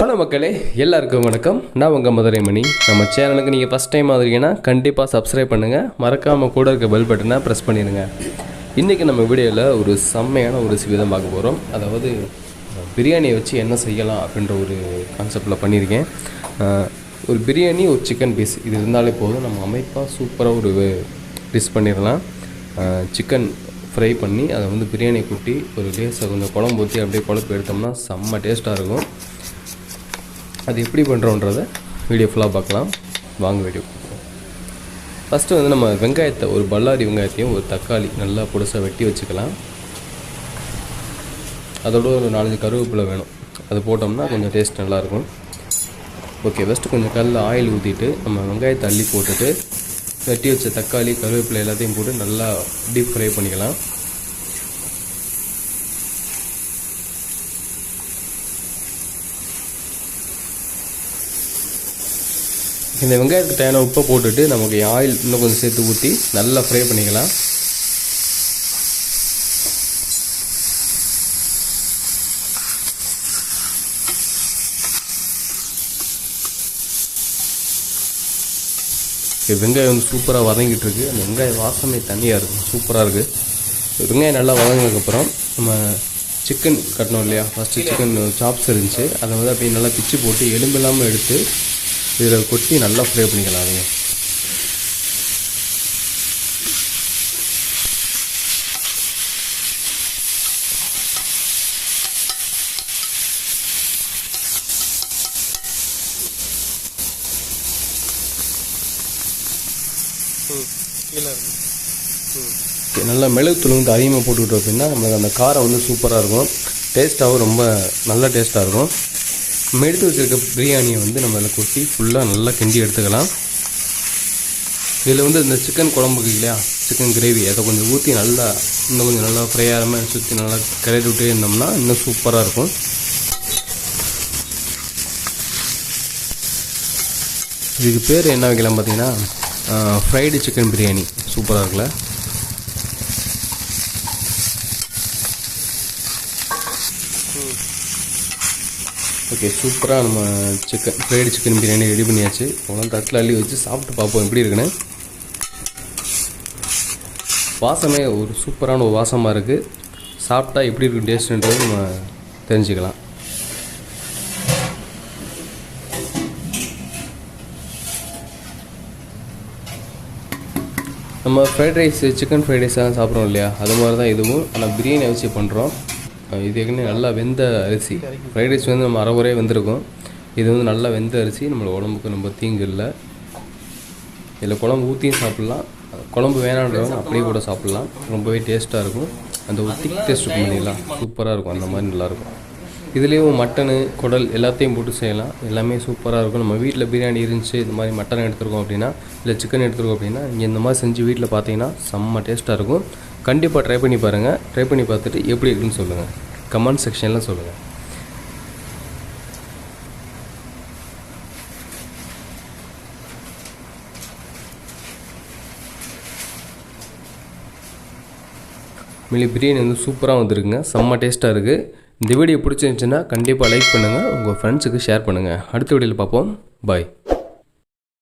Hello மக்களே எல்லாருக்கும் வணக்கம். நான் உங்கள் மதுரை மணி நம்ம சேனலுக்கு நீங்கள் ஃபஸ்ட் டைம் ஆகுறீங்கன்னா கண்டிப்பாக சப்ஸ்கிரைப் பண்ணுங்கள் மறக்காமல் கூட இருக்க பெல் பட்டனை ப்ரெஸ் பண்ணிடுங்க. இன்றைக்கி நம்ம வீடியோவில் ஒரு செம்மையான ஒரு சிவிதம் பார்க்க போகிறோம் அதாவது பிரியாணியை வச்சு என்ன செய்யலாம் அப்படின்ற ஒரு கான்செப்டில் பண்ணியிருக்கேன். ஒரு பிரியாணி ஒரு சிக்கன் பீஸ் இது இருந்தாலே போதும். நம்ம அமைப்பாக சூப்பராக ஒரு டிஷ் பண்ணிடலாம். சிக்கன் ஃப்ரை பண்ணி அதை வந்து பிரியாணி கொட்டி ஒரு லேஸை கொஞ்சம் குழம்பு ஊற்றி அப்படியே குழம்பு எடுத்தோம்னா செம்ம டேஸ்ட்டாக இருக்கும். அது எப்படி பண்ணுறோன்றத வீடியோ ஃபுல்லாக பார்க்கலாம். வாங்க வீடியோ ஃபஸ்ட்டு வந்து நம்ம வெங்காயத்தை ஒரு பல்லாரி வெங்காயத்தையும் ஒரு தக்காளி நல்லா பொடிசாக வெட்டி வச்சுக்கலாம். அதோட ஒரு நாலஞ்சு கருவேப்பிலை வேணும். அது போட்டோம்னா கொஞ்சம் டேஸ்ட் நல்லாயிருக்கும். ஓகே ஃபஸ்ட்டு கொஞ்சம் கல்ல ஆயில் ஊற்றிட்டு நம்ம வெங்காயத்தை அள்ளி போட்டுட்டு வெட்டி வச்ச தக்காளி கருவேப்பிலை எல்லாத்தையும் போட்டு நல்லா டீப் ஃப்ரை பண்ணிக்கலாம். இந்த வெங்காயத்துக்கு தேவையான உப்பை போட்டுட்டு நமக்கு ஆயில் இன்னும் கொஞ்சம் சேர்த்து ஊற்றி நல்லா ஃப்ரை பண்ணிக்கலாம். இது வெங்காயம் வந்து சூப்பராக வதங்கிட்டு இருக்கு அந்த வெங்காய வாசனை தனியாக இருக்கும். சூப்பராக இருக்குது வெங்காயம் நல்லா வதங்கினதுக்கப்புறம் நம்ம சிக்கன் கட்டணும் இல்லையா? ஃபஸ்ட்டு சிக்கன் சாப்ஸ் இருந்துச்சு. அதை வந்து அப்படியே நல்லா பிச்சு போட்டு எலும்பு இல்லாமல் எடுத்து இதில் கொட்டி நல்லா ஃப்ரை பண்ணிக்கலாம் அதையும். நல்லா மிளகுத்தூள் வந்து அதிகமாக போட்டுக்கிட்டோம் அப்படின்னா நம்மளுக்கு அந்த காரம் வந்து சூப்பராக இருக்கும். டேஸ்ட்டாகவும் ரொம்ப நல்ல டேஸ்ட்டாக இருக்கும். நம்ம எடுத்து வச்சுருக்க பிரியாணியை வந்து நம்ம அதில் கொட்டி ஃபுல்லாக நல்லா கிண்டி எடுத்துக்கலாம். இதில் வந்து இந்த சிக்கன் குழம்புக்கு இல்லையா? சிக்கன் கிரேவி அதை கொஞ்சம் ஊற்றி நல்லா இன்னும் கொஞ்சம் நல்லா ஃப்ரை ஆகாமல் சுற்றி நல்லா கிளறி விட்டே இருந்தோம்னா இன்னும் சூப்பராக இருக்கும். இதுக்கு பேர் என்ன வைக்கலாம் பார்த்தீங்கன்னா ஃப்ரைடு சிக்கன் பிரியாணி சூப்பராக இருக்குல்ல? ஓகே சூப்பராக நம்ம chicken fried chicken biryani ready பண்ணியாச்சு. அவ்வளோ தட்டில் அள்ளி வச்சு சாப்பிட்டு பார்ப்போம் எப்படி இருக்குன்னு. வாசமே ஒரு சூப்பரான ஒரு வாசமாக இருக்குது சாப்பிட்டா எப்படி இருக்கும் டேஸ்ட்டுன்றது நம்ம தெரிஞ்சுக்கலாம். நம்ம fried rice chicken fried rice எல்லாம் சாப்பிட்றோம் இல்லையா? அது மாதிரி தான் இதுவும். ஆனால் பிரியாணி வச்சு பண்ணுறோம் இது ஏற்கனவே நல்லா வெந்த அரிசி. ஃப்ரைட் ரைஸ் வந்து நம்ம அரைகுறையே வெந்திருக்கும். இது வந்து நல்லா வெந்த அரிசி. நம்மளோட உடம்புக்கு ரொம்ப தீங்கு இல்லை. இதில் குழம்பு ஊற்றியும் சாப்பிட்லாம். குழம்பு வேணான்றவங்க அப்படியே கூட சாப்பிட்லாம். ரொம்பவே டேஸ்ட்டாக இருக்கும். அந்த ஒரு திக் டேஸ்ட் பண்ணிடலாம் சூப்பராக இருக்கும். அந்த மாதிரி நல்லாயிருக்கும். இதுலேயும் மட்டனு குடல் எல்லாத்தையும் போட்டு செய்யலாம். எல்லாமே சூப்பராக இருக்கும். நம்ம வீட்டில் பிரியாணி இருந்துச்சு இந்த மாதிரி மட்டன் எடுத்துருக்கோம் அப்படின்னா இல்லை சிக்கன் எடுத்துருக்கோம் அப்படின்னா இங்கே இந்த மாதிரி செஞ்சு வீட்டில் பார்த்தீங்கன்னா செம்ம டேஸ்ட்டாக இருக்கும். கண்டிப்பாக ட்ரை பண்ணி பாருங்கள் ட்ரை பண்ணி பார்த்துட்டு எப்படி இருக்குன்னு சொல்லுங்கள் கமெண்ட் செக்ஷனில் சொல்லுங்கள் மில்லி பிரியாணி வந்து சூப்பராக வந்திருக்குங்க. செம்ம டேஸ்ட்டாக இருக்குது இந்த வீடியோ பிடிச்சிருந்துச்சுன்னா கண்டிப்பாக லைக் பண்ணுங்கள் உங்கள் ஃப்ரெண்ட்ஸுக்கு ஷேர் பண்ணுங்கள் அடுத்த வீடியோவில் பார்ப்போம். பாய்